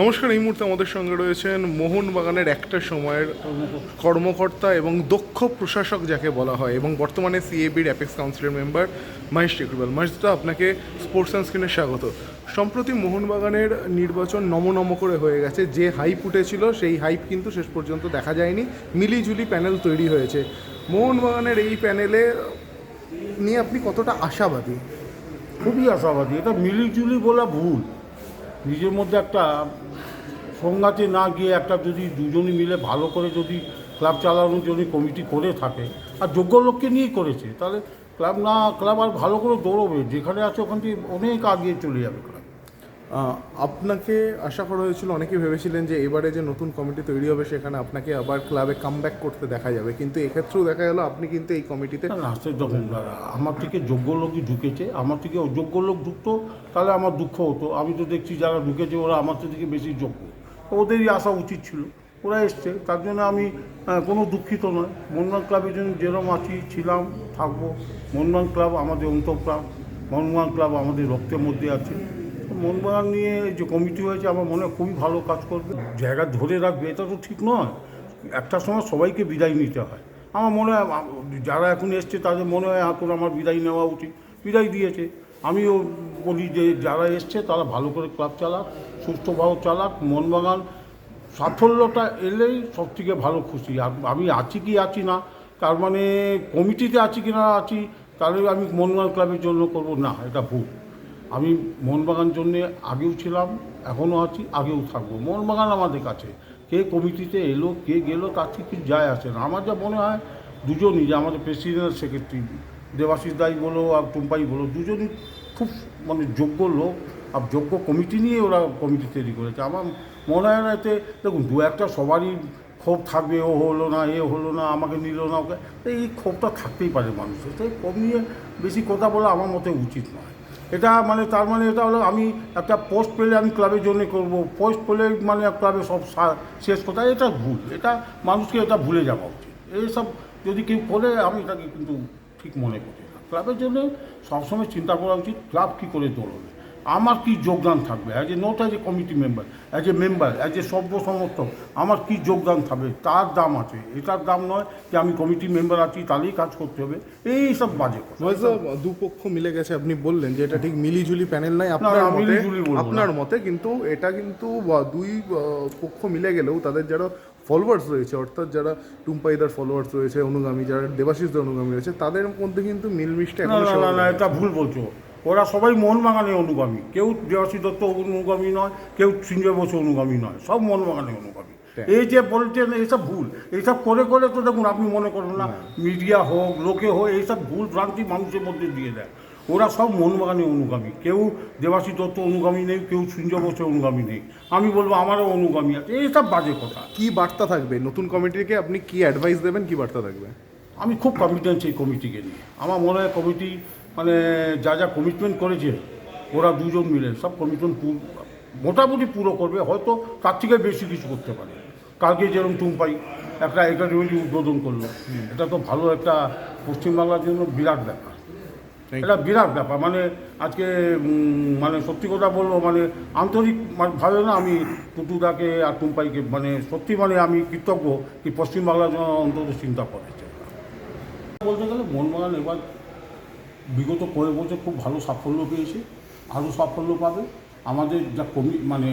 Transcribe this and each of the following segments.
নমস্কার, এই মুহূর্তে আমাদের সঙ্গে রয়েছেন মোহনবাগানের একটা সময়ের কর্মকর্তা এবং দক্ষ প্রশাসক যাকে বলা হয় এবং বর্তমানে সিএবির অ্যাপেক্স কাউন্সিলের মেম্বার মহেশ টেকরুবাল মহেশদা আপনাকে স্পোর্টস সানস্ক্রিনে স্বাগত। সম্প্রতি মোহনবাগানের নির্বাচন নমনম করে হয়ে গেছে। যে হাইপ উঠেছিল, সেই হাইপ কিন্তু শেষ পর্যন্ত দেখা যায়নি। মিলিজুলি প্যানেল তৈরি হয়েছে। মোহনবাগানের এই প্যানেলে নিয়ে আপনি কতটা আশাবাদী? খুবই আশাবাদী। এটা মিলিজুলি বলা ভুল। নিজের মধ্যে একটা সংঘাতে না গিয়ে একটা যদি দুজনে মিলে ভালো করে যদি ক্লাব চালানোর জন্য কমিটি করে থাকে, আর যোগ্য লোককে নিয়েই করেছে, তাহলে ক্লাব না, ক্লাব আর ভালো করে দৌড়বে, যেখানে আছে ওখান থেকে অনেক আগিয়ে চলে যাবে। আপনাকে আশা করা হয়েছিল অনেকে ভেবেছিলেন যে এবারে যে নতুন কমিটি তৈরি হবে সেখানে আপনাকে আবার ক্লাবে কামব্যাক করতে দেখা যাবে। কিন্তু এক্ষেত্রেও দেখা গেল, আপনি কিন্তু এই কমিটিতে না যখন আমার থেকে যোগ্য লোকই ঢুকেছে। আমার থেকে অযোগ্য লোক ঢুকতো, তাহলে আমার দুঃখ হতো। আমি তো দেখছি যারা ঢুকেছে, ওরা আমার থেকে বেশি যোগ্য। ওদেরই আসা উচিত ছিল। ওরা এসছে। তার জন্য আমি কোনো দুঃখিত নয়। মনমান ক্লাবের জন্য যেরকম আছি, ছিলাম, থাকব। মনমান ক্লাব আমাদের অন্তঃপ্রাণ। মনমান ক্লাব আমাদের রক্তের মধ্যে আছে। মোহনবাগান নিয়ে যে কমিটি হয়েছে, আমার মনে হয় খুবই ভালো কাজ করবে। জায়গা ধরে রাখবে, এটা তো ঠিক নয়। একটা সময় সবাইকে বিদায় নিতে হয়। আমার মনে হয় যারা এখন এসছে, তাদের মনে হয় এখন আমার বিদায় নেওয়া উচিত। বিদায় দিয়েছে। আমিও বলি যে, যারা এসছে, তারা ভালো করে ক্লাব চালাক, সুস্থভাবে চালাক মোহনবাগান সাফল্যটা এলেই সব থেকে ভালো খুশি। আমি আছি কি আছি না, তার মানে কমিটিতে আছি কি না আছি, তাহলে আমি মোহনবাগান ক্লাবের জন্য করব। না, এটা ভুল। আমি মোহনবাগান জন্যে আগেও ছিলাম, এখনও আছি, আগেও থাকব। মোহনবাগান আমাদের কাছে। কে কমিটিতে এলো, কে গেলো, তার থেকে কিছু যায় আসে না। আমার যা মনে হয়, দুজনই, যে আমাদের প্রেসিডেন্ট, সেক্রেটারি, দেবাশিস দাই বলো আর টুম্পাই বলো, দুজনই খুব মানে যোগ্য লোক আর যোগ্য কমিটি নিয়ে ওরা কমিটি তৈরি করেছে। আমার মনে হয় না এতে, দেখুন, দু একটা সবারই ক্ষোভ থাকবে, ও হলো না, এ হলো না, আমাকে নিল না, ওকে। এই ক্ষোভটা থাকতেই পারে মানুষের। এই ক্ষোভ নিয়ে বেশি কথা বলা আমার মতে উচিত নয়। এটা মানে তার মানে এটা হলো আমি একটা পোস্ট পেলে আমি ক্লাবের জন্য করব। পোস্ট পেলে মানে ক্লাবে সব শেষ কথা, এটা ভুল। এটা মানুষকে এটা ভুলে যাওয়া উচিত। এইসব যদি কেউ করে, আমি এটাকে কিন্তু ঠিক মনে করি ক্লাবের জন্য সবসময় চিন্তা করা উচিত ক্লাব কী করে দৌড়বে? আমার কি যোগদান থাকবে? As a not as a committee member as a member as a সভ্য সমর্থক আমার কি যোগদান থাকবে? তার দাম আছে। এটার দাম নয় যে আমি কমিটি মেম্বার আছি তাহলেই কাজ করতে হবে। এই সব বাজে দুপক্ষ মিলে গেছে আপনি বললেন যে এটা ঠিক মিলিজুলি প্যানেল নাই আপনার মতে। আপনার মতে কিন্তু এটা কিন্তু দুই পক্ষ মিলে গেলেও তাদের যারা ফলোয়ার্স রয়েছে অর্থাৎ যারা টুম্পাইদার ফলোয়ার্স রয়েছে অনুগামী যারা দেবাশিসদের অনুগামী রয়েছে তাদের মধ্যে কিন্তু মিলমিশটা না না। এটা ভুল বলছো। ওরা সবাই মোহনবাগানে অনুগামী। কেউ দেবাশী দত্ত অনুগামী নয় কেউ সঞ্জয় বসু অনুগামী নয় সব মোহনবাগানে অনুগামী। এই যে বলছেন এইসব ভুল। এইসব করে করে তো দেখুন আপনি মনে করেন না মিডিয়া হোক লোকে হোক এইসব ভুল ভ্রান্তি মানুষের মধ্যে দিয়ে দেয়। ওরা সব মোহনবাগানে অনুগামী। কেউ দেবাশী দত্ত অনুগামী নেই কেউ সঞ্জয় বসু অনুগামী নেই। আমি বলব আমারও অনুগামী আছে। এইসব বাজে কথা। কি বার্তা থাকবে? নতুন কমিটিকে আপনি কি অ্যাডভাইস দেবেন? কি বার্তা থাকবে? আমি খুব কনফিডেন্স এই কমিটিকে নিয়ে। আমার মনে হয় কমিটি মানে যা যা কমিটমেন্ট করেছে ওরা দুজন মিলে সব কমিটমেন্ট মোটামুটি পুরো করবে হয়তো তার থেকে বেশি কিছু করতে পারে। কালকে যেরকম টুম্পাই একটা একাডেমি উদ্বোধন করল এটা তো ভালো একটা পশ্চিমবাংলার জন্য বিরাট ব্যাপার। এটা বিরাট ব্যাপার মানে আজকে মানে সত্যি কথা বলব মানে আন্তরিক ভাবে না আমি টুটুদাকে আর টুম্পাইকে মানে সত্যি মানে আমি কৃতজ্ঞ কি পশ্চিমবাংলার জন্য অন্তত চিন্তা করেছে। বলতে গেলে মোহনবাগান এবার বিগত কয়েক বছর খুব ভালো সাফল্য পেয়েছে, আরও সাফল্য পাবে। আমাদের যা কমি মানে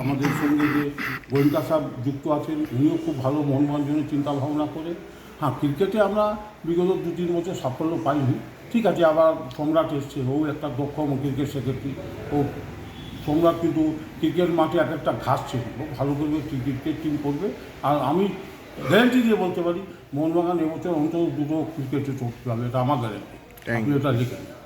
আমাদের সঙ্গে যে গোয়েন্দা সাহেব যুক্ত আছেন, উনিও খুব ভালো মোহনবাগান জন্য চিন্তা ভাবনা করে হ্যাঁ ক্রিকেটে আমরা বিগত দু তিন বছর সাফল্য পাইনি। ঠিক আছে, আবার সম্রাট এসছে, ও একটা দক্ষ ক্রিকেট সেক্রেটারি। ও, সম্রাট কিন্তু ক্রিকেট মাঠে এক একটা ঘাস ছিল ও ভালো করবে, ক্রিকেট টিম করবে। আর আমি গ্যারেন্টি দিয়ে বলতে পারি, মোহনবাগান এবছর অন্তত দুটো ক্রিকেটে চোখ পাবে, এটা আমার গ্যারেন্টি Thank আপনি এটা লিখে নিন